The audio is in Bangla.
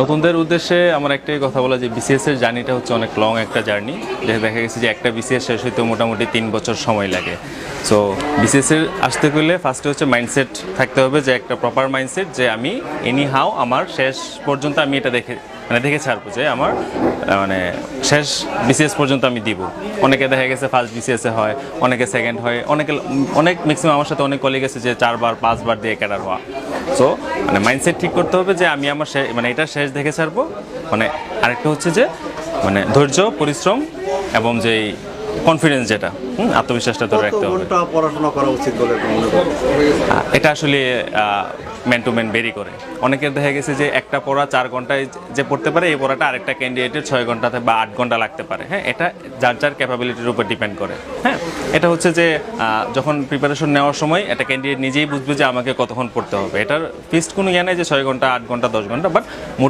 নতুনদের উদ্দেশ্যে আমার একটাই কথা বলা যে বিসিএস এর জার্নিটা হচ্ছে অনেক লং একটা জার্নি। যেটা দেখা গেছে যে একটা বিসিএস শেষ হইতে মোটামুটি তিন বছর সময় লাগে। সো বিসিএস এর আসতে গেলে ফার্স্টে হচ্ছে মাইন্ডসেট থাকতে হবে যে একটা প্রপার মাইন্ডসেট যে আমি এনি হাও আমার শেষ পর্যন্ত আমি এটা দেখে মানে দেখে ছাড়বো যে আমার মানে শেষ বিসিএস পর্যন্ত আমি দিব। অনেকে দেখা গেছে ফার্স্ট বিসিএসে হয়, অনেকে সেকেন্ড হয়, অনেকে অনেক ম্যাক্সিমাম আমার সাথে অনেক কলিগ আছে যে চারবার, পাঁচবার দিয়ে ক্যাডার হওয়া। সো মানে মাইন্ডসেট ঠিক করতে হবে যে আমি আমার মানে এটা শেষ দেখে ছাড়বো। মানে আরেকটা হচ্ছে যে মানে ধৈর্য, পরিশ্রম এবং যে কনফিডেন্স যেটা আত্মবিশ্বাসটা কত রাখতে হবে। পড়াশোনা করা উচিত বলে আপনি করেন? আহ, এটা আসলে ম্যান টু ম্যান বেরি করে। অনেকের দেখা গেছে যে একটা পড়া চার ঘন্টায় যে পড়তে পারে এই পড়াটা আরেকটা ক্যান্ডিডেটের ছয় ঘন্টাতে বা আট ঘণ্টা লাগতে পারে। হ্যাঁ এটা যার যার ক্যাপাবিলিটির উপর ডিপেন্ড করে। হ্যাঁ এটা হচ্ছে যে যখন প্রিপারেশন নেওয়ার সময় একটা ক্যান্ডিডেট নিজেই বুঝবে যে আমাকে কতক্ষণ পড়তে হবে। এটার ফিক্সড কোনো ইয়ে নেই যে ছয় ঘণ্টা আট ঘণ্টা দশ ঘণ্টা বাট